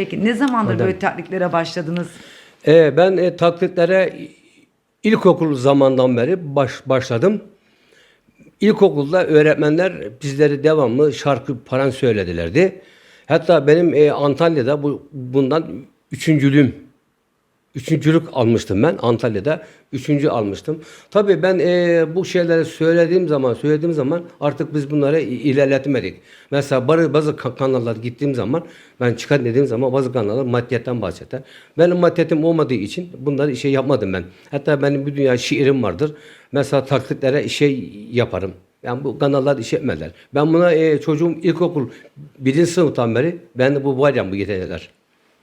Peki ne zamandır Adam. böyle taklitlere başladınız? Ee, ben e, taklitlere ilkokul zamandan beri baş, başladım. İlkokulda öğretmenler bizleri devamlı şarkı falan söyledilerdi. Hatta benim e, Antalya'da bu bundan üçüncülüğüm Üçüncülük almıştım ben Antalya'da. Üçüncü almıştım. Tabii ben e, bu şeyleri söylediğim zaman, söylediğim zaman artık biz bunları ilerletmedik. Mesela bazı, bazı ka- kanallar gittiğim zaman, ben çıkan dediğim zaman bazı kanallar maddiyetten bahseder. Benim maddiyetim olmadığı için bunları şey yapmadım ben. Hatta benim bir dünya şiirim vardır. Mesela taklitlere şey yaparım. Yani bu kanallar iş etmediler. Ben buna e, çocuğum ilkokul birinci sınıftan beri ben de bu var ya bu yetenekler.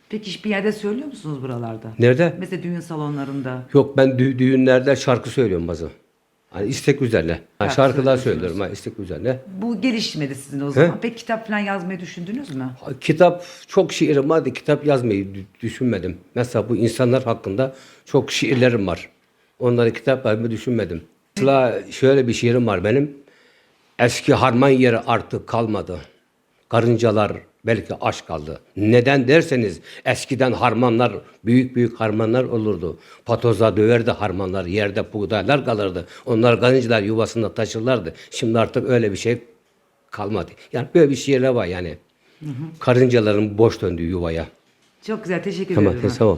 Peki hiçbir yerde söylüyor musunuz buralarda? Nerede? Mesela düğün salonlarında. Yok ben dü- düğünlerde şarkı söylüyorum bazı. Hani istek üzerine. Ha, Şarkı şarkılar söylüyorsunuz. söylüyorum ha, istek üzerine. Bu gelişmedi sizin o zaman. Peki kitap falan yazmayı düşündünüz mü? Ha, Kitap çok şiirim vardı. Kitap yazmayı dü- düşünmedim. Mesela bu insanlar hakkında çok şiirlerim var. Onları kitap yazmayı düşünmedim. Mesela şöyle bir şiirim var benim. Eski harman yeri artık kalmadı. Karıncalar belki aç kaldı. Neden derseniz eskiden harmanlar, büyük büyük harmanlar olurdu. Patoza döverdi harmanlar, yerde buğdaylar kalırdı. Onlar karıncalar yuvasında taşırlardı. Şimdi artık öyle bir şey kalmadı. Yani böyle bir şiirler var yani. Karıncaların boş döndüğü yuvaya. Çok güzel teşekkür Tamam, ederim. sağ ol.